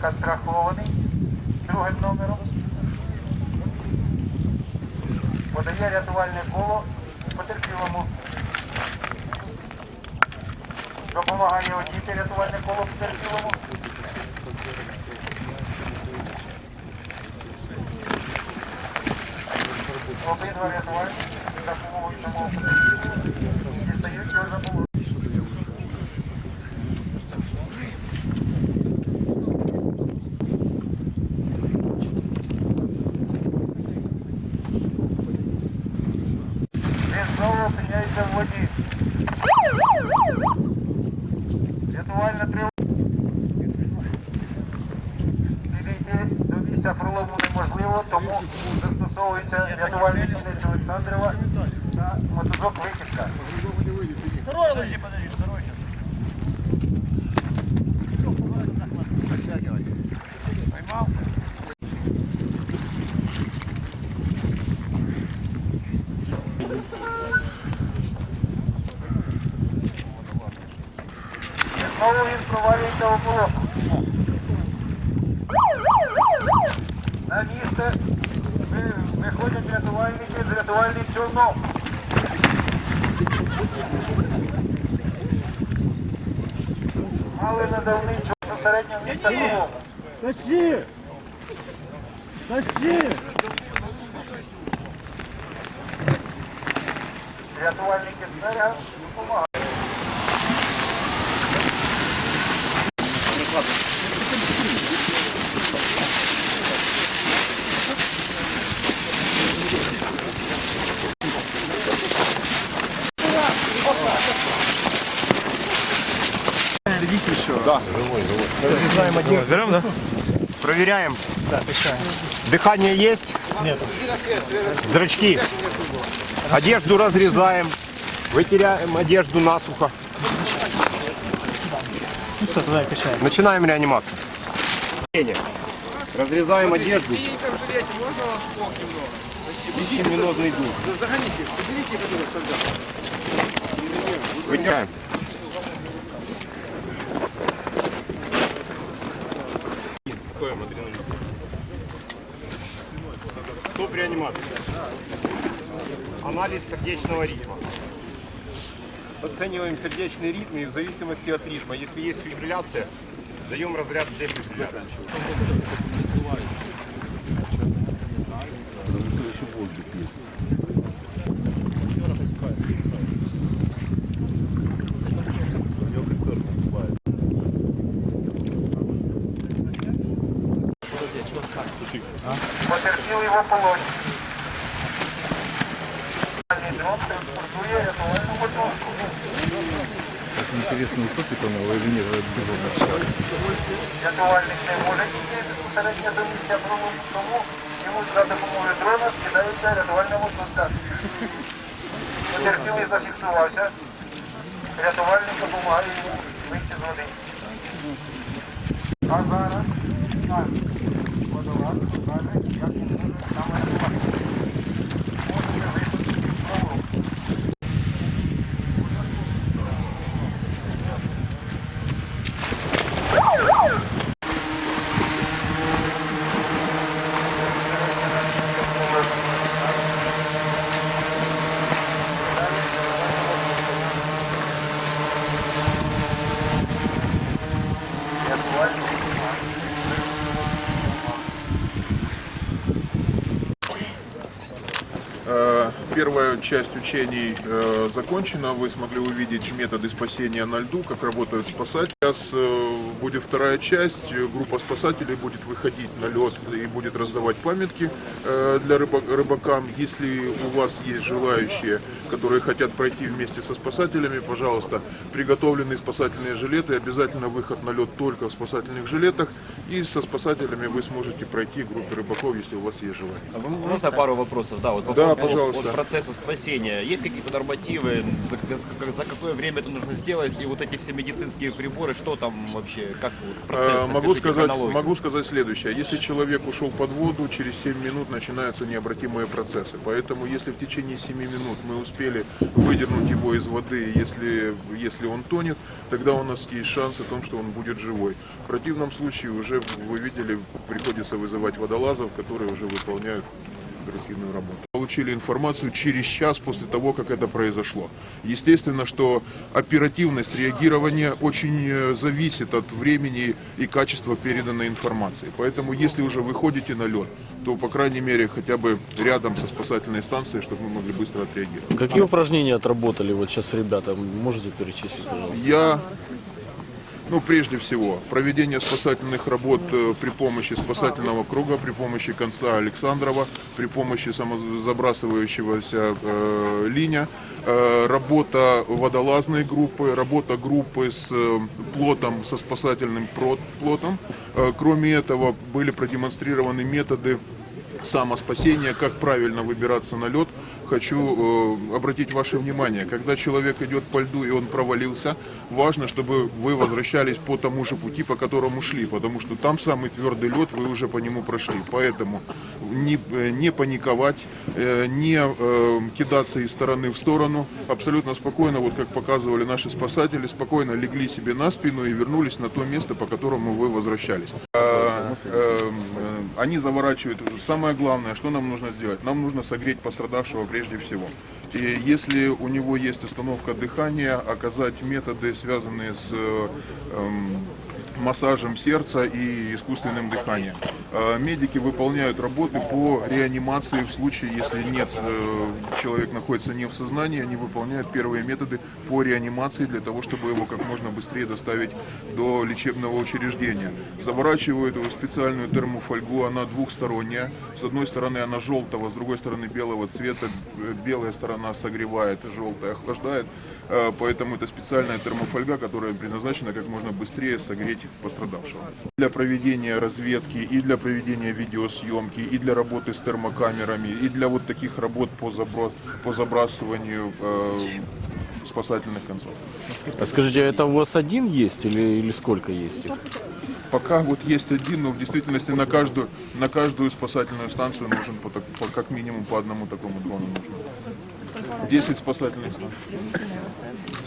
Перший страхований. Другим номером. Подає рятувальне коло потерпілому. Допомагає одіти рятувальне коло потерпілому. Обидва рятувальники за допомогою самого потерпілого застосовується рятувальний кінець Олександрова та мотузок вихідка. Второй, подожди, подожди, второй сейчас. Поймался? І знову він провалюється у полосу. На місце виходять рятувальники з рятувальним човном. Мали надавний човн до середнього місця пролому. Тащи! Тащи! Рятувальники з берега допомагають. Проверяем. Дыхание есть? Нет. Зрачки. Одежду разрезаем. Вытеряем одежду насухо. Ну качаем. Начинаем реанимацию. Разрезаем одежду. Ищем венозный дух. Вытираем. Стоп реанимации. Анализ сердечного ритма. Оцениваем сердечный ритм и в зависимости от ритма, если есть фибрилляция, даем разряд дефибрилляции. Потерпіли в ополоні. Дрон транспортує рятувальну мотузку. Интересно, утопит он его или нет, это безумно Рятувальник не може йти безпосередньо до місця пролому, тому йому за допомогою дрона скидається рятувальна мотузка. Потерпілий зафіксувався. Рятувальник допомагає йому вийти з води. А зараз ودوران المبارك يقومون بعمل واحد часть учений э, закончена. Вы смогли увидеть методы спасения на льду, как работают спасатели. Сейчас э, будет вторая часть. Группа спасателей будет выходить на лед и будет раздавать памятки э, для рыба- рыбакам. Если у вас есть желающие, которые хотят пройти вместе со спасателями, пожалуйста, приготовлены спасательные жилеты. Обязательно выход на лед только в спасательных жилетах. И со спасателями вы сможете пройти группе рыбаков, если у вас есть желание. А Можно пару вопросов? Да, вот по Да, поводу пожалуйста. вот процесса спасения. Есть какие-то нормативы, за- за какое время это нужно сделать, и вот эти все медицинские приборы, что там вообще, как вот Э, процесс? Могу сказать, хронологию. могу сказать следующее. Если человек ушел под воду, через 7 минут начинаются необратимые процессы. Поэтому, если в течение 7 минут мы успели выдернуть его из воды, если, если он тонет, тогда у нас есть шанс о том, что он будет живой. В противном случае уже, вы видели, приходится вызывать водолазов, которые уже выполняют оперативную работу. Получили информацию через час после того, как это произошло. Естественно, что оперативность реагирования очень э, зависит от времени и качества переданной информации. Поэтому, если уже выходите на лед, то, по крайней мере, хотя бы рядом со спасательной станцией, чтобы мы могли быстро отреагировать. Какие упражнения отработали вот сейчас ребята? Можете перечислить, пожалуйста? Я, ну, прежде всего, проведение спасательных работ э, при помощи спасательного круга, при помощи конца Александрова, при помощи самозабрасывающегося э, линия, э, работа водолазной группы, работа группы с э, плотом, со спасательным плотом. Э, кроме этого, были продемонстрированы методы самоспасения, как правильно выбираться на лед. Хочу э, обратить ваше внимание, когда человек идет по льду и он провалился, важно, чтобы вы возвращались по тому же пути, по которому шли, потому что там самый твердый лед, вы уже по нему прошли. Поэтому не, э, не паниковать, э, не э, кидаться из стороны в сторону, абсолютно спокойно, вот как показывали наши спасатели, спокойно легли себе на спину и вернулись на то место, по которому вы возвращались. Э, они заворачивают. Самое главное, что нам нужно сделать? Нам нужно согреть пострадавшего прежде всего. И если у него есть остановка дыхания, оказать методы, связанные с эм, массажем сердца и искусственным дыханием. Э, Медики выполняют работы по реанимации в случае, если нет, э, человек находится не в сознании, они выполняют первые методы по реанимации для того, чтобы его как можно быстрее доставить до лечебного учреждения. Заворачивают его в специальную термофольгу, она двухсторонняя. С одной стороны она желтого, с другой стороны белого цвета. Белая сторона согревает, желтая охлаждает. Э, Поэтому это специальная термофольга, которая предназначена как можно быстрее согреть пострадавшего. Для проведения разведки и для проведения видеосъемки, и для работы с термокамерами, и для вот таких работ по, забро- по забрасыванию э, спасательных концов. А скажите, а это у вас один есть или, или сколько есть их? Пока вот есть один, но в действительности на каждую, на каждую спасательную станцию нужен по по- как минимум по одному такому дрону нужно. 10 спасательных станций.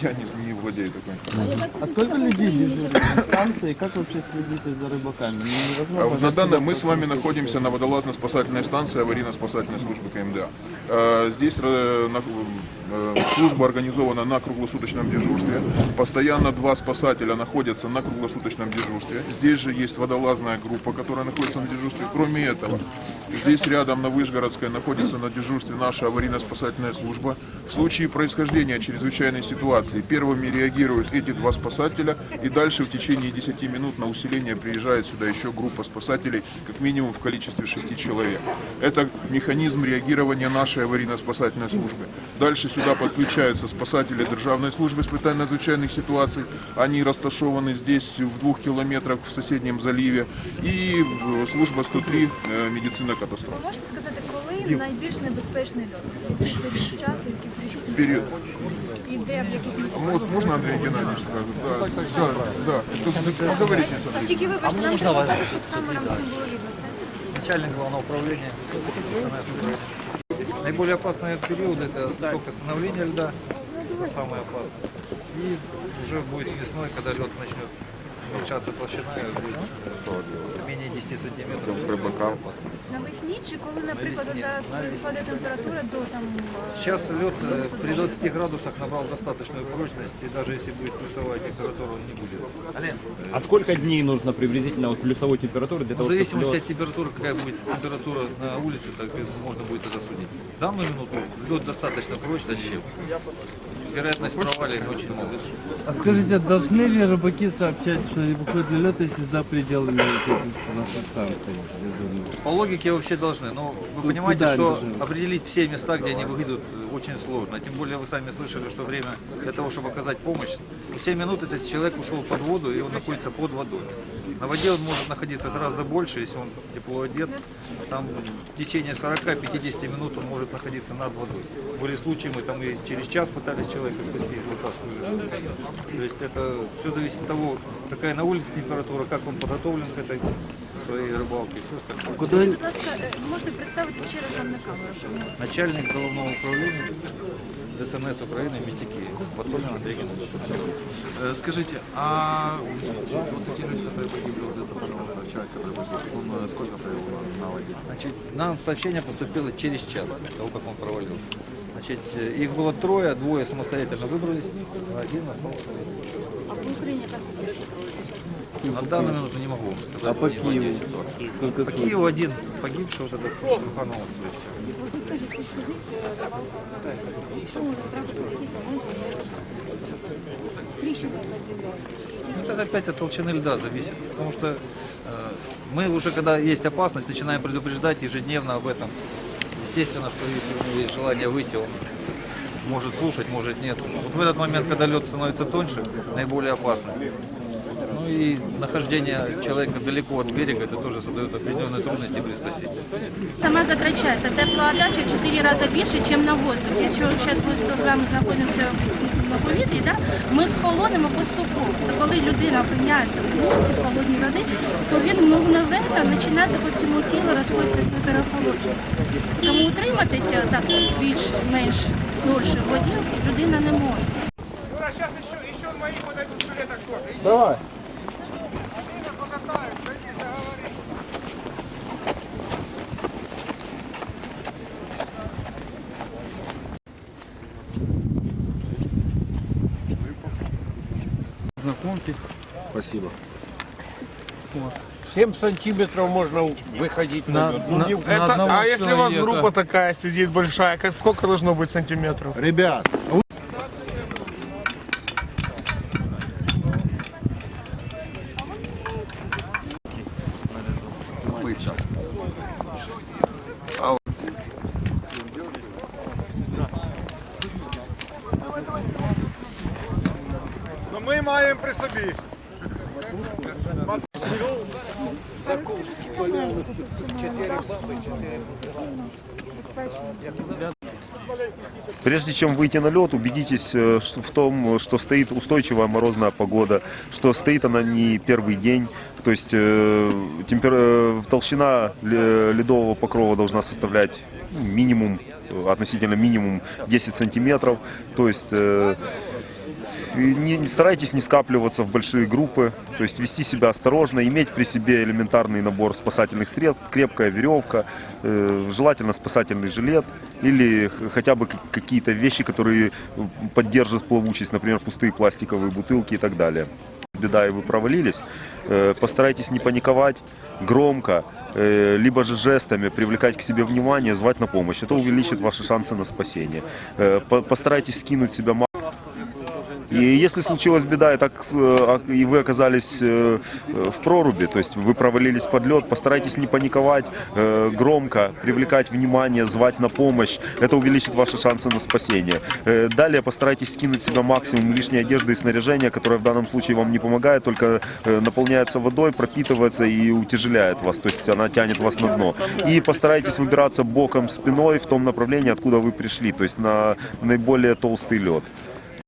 Я не, не владею такой информацией. А сколько людей дежурит на станции? Как вообще следите за рыбаками? Ну, А вот На данный, мы с вами находимся на водолазно-спасательной станции аварийно-спасательной службы КМДА. Э, Здесь э, на- э, служба организована на круглосуточном дежурстве. Постоянно два спасателя находятся на круглосуточном дежурстве. Здесь же есть водолазная группа, которая находится на дежурстве. Кроме этого, здесь рядом на Вышгородской находится на дежурстве наша аварийно-спасательная служба. В случае происхождения чрезвычайной ситуации первыми реагируют эти два спасателя, и дальше в течение 10 минут на усиление приезжает сюда еще группа спасателей, как минимум в количестве 6 человек. Это механизм реагирования нашей аварийно-спасательной службы. Дальше сюда подключаются спасатели Державной службы специальных надзвичайных ситуаций. Они рассташованы здесь в двух километрах в соседнем заливе. И э, служба 103 э, медицина катастроф. Можете сказати, коли найбільш небезпечний льот? Який період часу, який період? Период. І де, в яких містах? Вот, можно Андрей Геннадьевич скажет? Да, да, да. Тут поговорите с Андреем. Тільки вибачте, нам треба так, щоб камерам всім було видно. знаєте? Начальник главного управления. Наиболее опасный период это только становление льда. Это самое опасное. И уже будет весной, когда лед начнет и будет э, менее 10 сантиметров. Рыбакам. Навесні чи коли, наприклад, зараз впаде температура до там... Сейчас лед э, при одного? 20 градусах набрал достаточную прочность, и даже если будет плюсовая температура, он не будет. А сколько дней нужно приблизительно от плюсовой температуры для В того, чтобы зависимости лед- от температуры, какая будет температура на улице, так и можно будет это судить. В данную минуту лед достаточно прочный. Зачем? Вероятность провалия очень мала. А скажите, должны ли рыбаки сообщать, что они выходят на лед, если за пределами нашей станции? По логике вообще должны, но вы понимаете, куда что определить все места, где они выйдут, э, очень сложно. Тем более вы сами слышали, что время для того, чтобы оказать помощь, 7 минут это человек ушел под воду и он находится под водой. На воде он может находиться гораздо больше, если он тепло одет. Там в течение 40-50 минут он может находиться над водой. Были случаи, мы там и через час пытались человека спасти, вытаскивали. То есть это все зависит от того, какая на улице температура, как он подготовлен к этой своей рыбалке. Все остальное. Куда Будь ласка, е, можете представити ще раз нам на камеру, щоб ми Начальник головного управления ДСНС Украины в місті Києві. Батальон Андрей Геннадьевич. Э, Скажите, а вот эти люди, которые погибли возле этого человек, который погиб, он э, сколько провел на- на воде? Значит, нам сообщение поступило через час того, как он провалился. Значит, э, их было трое, двое самостоятельно выбрались, а один остался. а по Україні яка На данную минуту не могу вам сказать. А по не владею Киеву? ситуацией. Сколько По случаев? Киеву один погибший, вот этот Труханов. Ви скажіть, тут сидить, е, що може трапитися, якісь моменти, тріщина якась з'явилася? Ну, это опять от толщины льда зависит. Потому что э, мы уже, когда есть опасность, начинаем предупреждать ежедневно об этом. Естественно, что если у него есть желание выйти, он может слушать, может нет. Вот в этот момент, когда лед становится тоньше, наиболее опасно. И нахождение человека далеко от берега, это тоже создает определенные трудности при спасении. Сама затрачається теплоотдача в 4 рази більше, ніж на воздух. Якщо зараз ми з вами знаходимося на повітрі, да, ми холоднемо поступово. Коли людина опиняється в вулиці, в холодній воді, то він мгновенно починається по всьому тілу розходиться переохолодження. Тому утриматися так більш-менш довше в воді людина не може. Юра, сейчас еще, еще мои подойдут в жилетах тоже. Давай. Знакомьтесь. Спасибо. 7 сантиметров можно выходить На, на- на Это, одного а если у вас группа такая сидит большая, как, сколько должно быть сантиметров? Ребят, Ну маємо при собі. Прежде чем выйти на лед, убедитесь э, в том, что стоит устойчивая морозная погода, что стоит она не первый день. То есть э, темпер- э, толщина ле- ледового покрова должна составлять минимум, относительно минимум 10 сантиметров. То есть и не, старайтесь не скапливаться в большие группы, то есть вести себя осторожно, иметь при себе элементарный набор спасательных средств, крепкая веревка, э, желательно спасательный жилет или хотя бы какие-то вещи, которые поддержат плавучесть, например, пустые пластиковые бутылки и так далее. Беда, и вы провалились, э, постарайтесь не паниковать, громко, э, либо же жестами привлекать к себе внимание, звать на помощь. Это увеличит ваши шансы на спасение. Э, по- Постарайтесь скинуть себя и если случилась беда, и, так, э, а- и вы оказались э, э, в проруби, то есть вы провалились под лед, постарайтесь не паниковать, громко привлекать внимание, звать на помощь. Это увеличит ваши шансы на спасение. Далее постарайтесь скинуть себя максимум лишней одежды и снаряжения, которое в данном случае вам не помогает, только наполняется водой, пропитывается и утяжеляет вас, то есть она тянет вас на дно. И постарайтесь выбираться боком спиной в том направлении, откуда вы пришли, то есть на наиболее толстый лед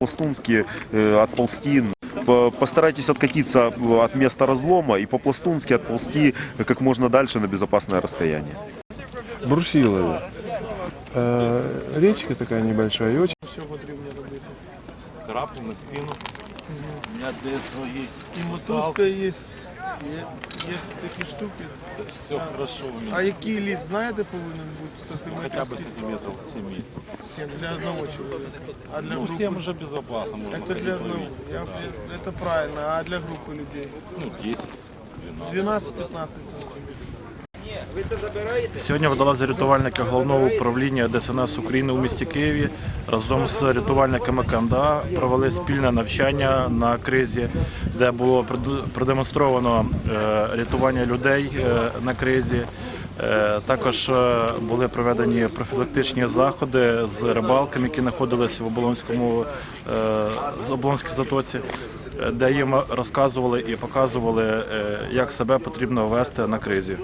по-пластунски э, отползти. По- Постарайтесь откатиться э, от места разлома и по-пластунски отползти как можно дальше на безопасное расстояние. Брусилова. Э, речка такая небольшая и очень Крапли на спину. У меня для этого есть І мотузка є, є, є такі штуки. все хорошо у меня. А який лід, знаєте, повинен бути Хотя бы сантиметров 7. 7 для одного чоловіка. А для Ну, групи? 7 уже безопасно можно Это для одного. Я, это правильно. А для группы людей? Ну, 10. 12-15 сантиметров. Сьогодні водолази рятувальники головного управління ДСНС України у місті Києві разом з рятувальниками КМДА провели спільне навчання на кризі, де було продемонстровано е, рятування людей е, на кризі, Е, Також були проведені профілактичні заходи з рибалками, які знаходилися в Оболонському в Оболонській затоці, де їм розказували і показували, як себе потрібно вести на кризі.